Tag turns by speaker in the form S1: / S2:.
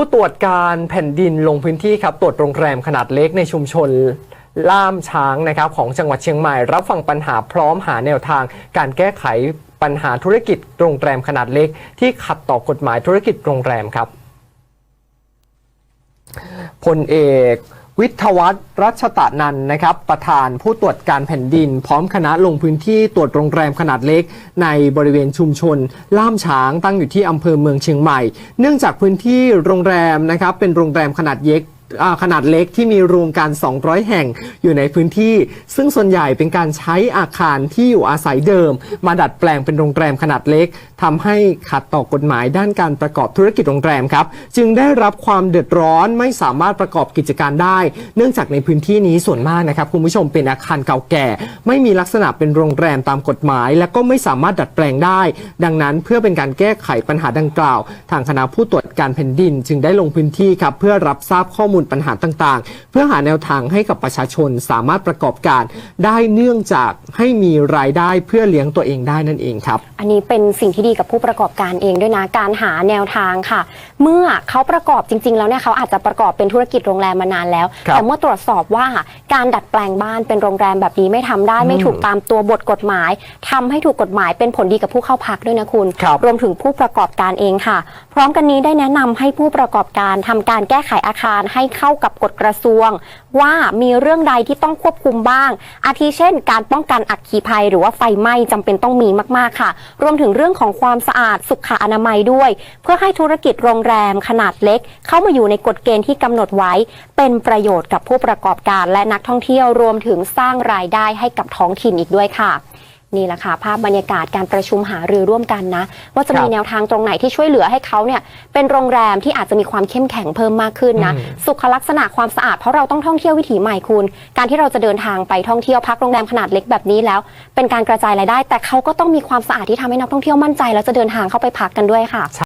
S1: ผู้ตรวจการแผ่นดินลงพื้นที่ครับตรวจโรงแรมขนาดเล็กในชุมชนล่ามช้างนะครับของจังหวัดเชียงใหม่ รับฟังปัญหาพร้อมหาแนวทาง การแก้ไขปัญหาธุรกิจโรงแรมขนาดเล็ก ที่ขัดต่อกฎหมายธุรกิจโรงแรมครับพลเอก วิทยวัฒน์รัชตะนันนะครับ ประธานผู้ตรวจการแผ่นดิน พร้อมคณะลงพื้นที่ตรวจโรงแรมขนาดเล็ก ในบริเวณชุมชน ล่ามช้างตั้งอยู่ที่อำเภอเมืองเชียงใหม่ เนื่องจากพื้นที่โรงแรมนะครับเป็นโรงแรมขนาดเล็กขนาดเล็กที่มีรวมกัน 200 แห่งอยู่ในพื้นที่ ซึ่งส่วนใหญ่เป็นการใช้อาคารที่อยู่อาศัยเดิม มาดัดแปลงเป็นโรงแรมขนาดเล็ก ทำให้ขัดต่อกฎหมายด้านการประกอบธุรกิจโรงแรมครับ จึงได้รับความเดือดร้อนไม่สามารถประกอบกิจการได้ เนื่องจากในพื้นที่นี้ส่วนมากนะครับคุณผู้ชมเป็นอาคารเก่าแก่ ไม่มีลักษณะเป็นโรงแรมตามกฎหมาย และก็ไม่สามารถดัดแปลงได้ ดังนั้นเพื่อเป็นการแก้ไขปัญหาดังกล่าว ทางคณะผู้ตรวจการแผ่นดิน จึงได้ลงพื้นที่ครับเพื่อรับทราบข้อมูลปัญหาต่างๆ เพื่อหาแนวทางให้กับประชาชนสามารถประกอบการ ได้เนื่องจากให้มีรายได้เพื่อเลี้ยงตัวเองได้นั่นเองครับ
S2: อันนี้เป็นสิ่งที่ดีกับผู้ประกอบการเองด้วยนะ การหาแนวทางค่ะ เมื่อเขาประกอบจริง ๆ แล้วเนี่ยเขาอาจจะประกอบเป็นธุรกิจโรงแรมมานานแล้ว
S1: ครับ
S2: แต่เมื่อตรวจสอบว่า การดัดแปลงบ้านเป็นโรงแรมแบบนี้ไม่ทำได้ไม่ถูกตามตัวบทกฎหมายทำให้ถูกกฎหมายเป็นผลดีกับผู้เข้าพักด้วยนะคุณ
S1: ครับ
S2: รวมถึงผู้ประกอบการเองค่ะ พร้อมกันนี้ได้แนะนำให้ผู้ประกอบการทำการแก้ไขอาคารให้เข้ากับกฎกระทรวง ว่ามีเรื่องใดที่ต้องควบคุมบ้าง อาทิเช่น การป้องกันอัคคีภัย หรือว่าไฟไหม้จำเป็นต้องมีมากๆค่ะ รวมถึงเรื่องของความสะอาดสุขอนามัยด้วย เพื่อให้ธุรกิจโรงแรมขนาดเล็ก เข้ามาอยู่ในกฎเกณฑ์ที่กำหนดไว้ เป็นประโยชน์กับผู้ประกอบการและนักท่องเที่ยวรวมถึงสร้างรายได้ให้กับท้องถิ่นอีกด้วยค่ะ นี่แหละค่ะ ภาพบรรยากาศการประชุมหารือร่วมกันนะ ว่าจะ
S1: ครับ
S2: มีแนวทางตรงไหนที่ช่วยเหลือให้เขาเนี่ยเป็นโรงแรมที่อาจจะมีความเข้มแข็งเพิ่มมากขึ้นนะ
S1: อืม
S2: สุขลักษณะความสะอาดเพราะเราต้องท่องเที่ยววิถีใหม่คุณ การที่เราจะเดินทางไปท่องเที่ยวพักโรงแรมขนาดเล็กแบบนี้แล้ว เป็นการกระจายรายได้ แต่เขาก็ต้องมีความสะอาดที่ทำให้นักท่องเที่ยวมั่นใจ แล้วจะเดินทางเข้าไปพักกันด้วยค่ะ